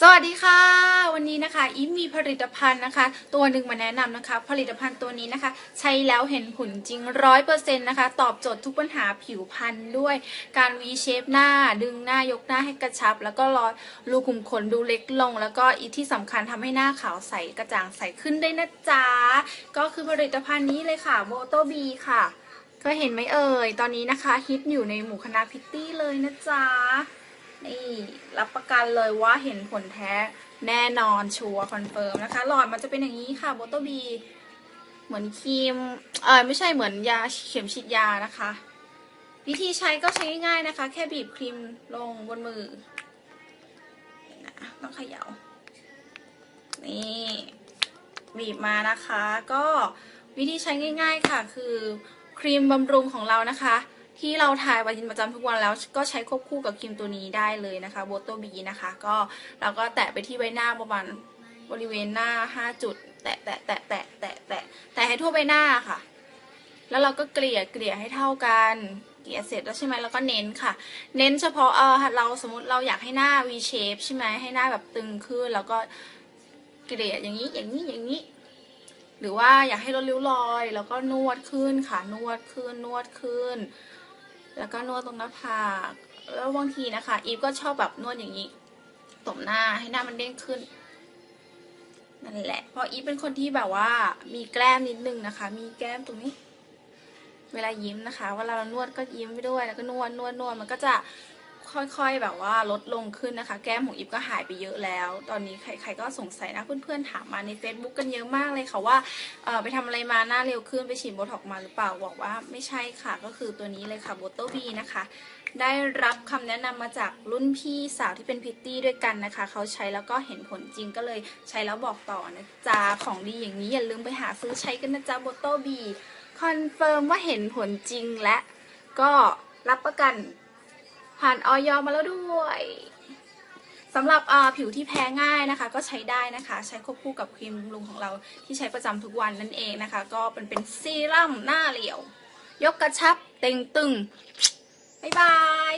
สวัสดีค่ะ วันนี้นะคะอีฟมีผลิตภัณฑ์นะคะ ตัวหนึ่งมาแนะนำนะคะ ผลิตภัณฑ์ตัวนี้นะคะ ใช้แล้วเห็นผลจริงร้อยเปอร์เซ็นต์นะคะ ตอบโจทย์ทุกปัญหาผิวพรรณด้วย การ V shape หน้าดึงหน้ายกหน้าให้กระชับ แล้วก็รอยรูขุมขนดูเล็กลง แล้วก็อีกที่สำคัญทำให้หน้าขาวใสกระจ่างใสขึ้นได้นะจ๊ะ ก็คือผลิตภัณฑ์นี้เลยค่ะโ o โตบีค่ะ ก็เห็นไหมเอ่ยตอนนี้นะคะฮิตอยู่ในหมู่คณะพิตตี้เลยนะจ๊ะ นี่รับประกันเลยว่าเห็นผลแท้แน่นอนชัวร์คอนเฟิร์มนะคะ หลอดมันจะเป็นอย่างนี้ค่ะโบโตบี เหมือนครีม เออไม่ใช่เหมือนยาเข็มฉีดยานะคะ วิธีใช้ก็ใช้ง่ายๆนะคะ แค่บีบครีมลงบนมือนะต้องเขย่านี่บีบมานะคะ ก็วิธีใช้ง่าย ๆค่ะ คือครีมบำรุงของเรานะคะ ที่เราทายวันประจำทุกวันแล้วก็ใช้ควบคู่กับครีมตัวนี้ได้เลยนะคะโบโตบีนะคะ ก็เราก็แตะไปที่ใบหน้าประมาณบริเวณหน้า 5 จุด แตะแตะแตะแตะแตะแตะแตะให้ทั่วใบหน้าค่ะ แล้วเราก็เกลี่ยเกลี่ยให้เท่ากันเกลี่ยเสร็จแล้วใช่ไหมแล้วก็เน้นค่ะ เน้นเฉพาะเออเราสมมติเราอยากให้หน้า V shape ใช่ไหมให้หน้าแบบตึงขึ้น แล้วก็เกลี่ยอย่างนี้อย่างนี้อย่างนี้ หรือว่าอยากให้ลดริ้วรอย แล้วก็นวดขึ้นค่ะนวดขึ้นนวดขึ้น แล้วก็นวดตรงหน้าผากแล้วบางทีนะคะ อีฟก็ชอบแบบนวดอย่างนี้ตบหน้าให้หน้ามันเด้งขึ้นนั่นแหละเพราะอีฟเป็นคนที่แบบว่ามีแก้มนิดนึงนะคะ มีแก้มตรงนี้ เวลายิ้มนะคะเวลาเรานวดก็ยิ้มไปด้วยแล้วก็นวดนวดนวดมันก็จะ ค่อยๆ แบบว่าลดลงขึ้นนะคะ แก้มของอีฟก็หายไปเยอะแล้ว ตอนนี้ใครๆก็สงสัยนะเพื่อนๆถามมาใน Facebook กันเยอะมากเลยค่ะว่าไปทำอะไรมาหน้าเร็วขึ้นไปฉีดโบท็อกมาหรือเปล่าบอกว่าไม่ใช่ค่ะก็คือตัวนี้เลยค่ะโบโตบีนะคะ ได้รับคำแนะนำมาจากรุ่นพี่สาวที่เป็นพิตตี้ด้วยกันนะคะ เขาใช้แล้วก็เห็นผลจริงก็เลยใช้แล้วบอกต่อนะจ๊ะของดีอย่างนี้อย่าลืมไปหาซื้อใช้กันนะจ๊ะโบโตบีคอนเฟิร์มว่าเห็นผลจริงและก็รับประกัน ผ่านออยมาแล้วด้วยสำหรับผิวที่แพ้ง่ายนะคะ ก็ใช้ได้นะคะ ใช้ควบคู่กับครีมบำรุงของเราที่ใช้ประจำทุกวันนั่นเองนะคะ ก็เป็นเป็นซีรั่มหน้าเหลี่ยว ยกกระชับเต็งตึงบ๊ายบาย